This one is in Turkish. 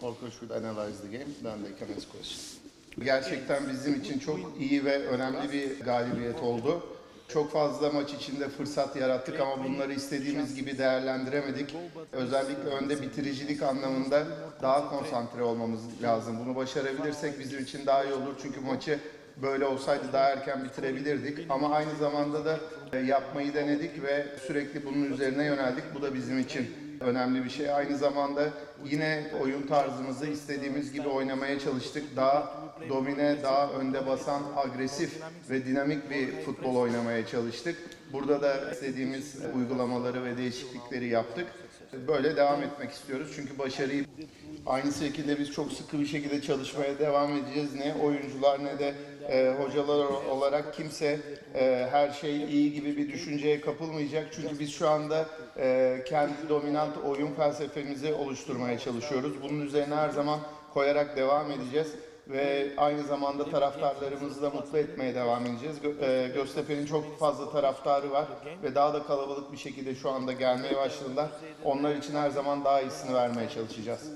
Volker should analyze the game, then they can ask questions. Gerçekten bizim için çok iyi ve önemli bir galibiyet oldu. Çok fazla maç içinde fırsat yarattık ama bunları istediğimiz gibi değerlendiremedik. Özellikle önde bitiricilik anlamında daha konsantre olmamız lazım. Bunu başarabilirsek bizim için daha iyi olur. Çünkü maçı böyle olsaydı daha erken bitirebilirdik. Ama aynı zamanda da e, yapmayı denedik ve sürekli bunun üzerine yöneldik. Bu da bizim için önemli bir şey. Aynı zamanda yine oyun tarzımızı istediğimiz gibi oynamaya çalıştık. Daha domine, daha önde basan, agresif ve dinamik bir futbol oynamaya çalıştık. Burada da istediğimiz uygulamaları ve değişiklikleri yaptık. Böyle devam etmek istiyoruz çünkü başarıyı aynı şekilde biz çok sıkı bir şekilde çalışmaya devam edeceğiz. Ne oyuncular ne de e, hocalar olarak kimse e, her şey iyi gibi bir düşünceye kapılmayacak. Çünkü biz şu anda e, kendi dominant oyun felsefemizi oluşturmaya çalışıyoruz. Bunun üzerine her zaman koyarak devam edeceğiz ve aynı zamanda taraftarlarımızı da mutlu etmeye devam edeceğiz. Gö- e, Göztepe'nin çok fazla taraftarı var ve daha da kalabalık bir şekilde şu anda gelmeye başladılar. Onlar için her zaman daha iyisini vermeye çalışacağız.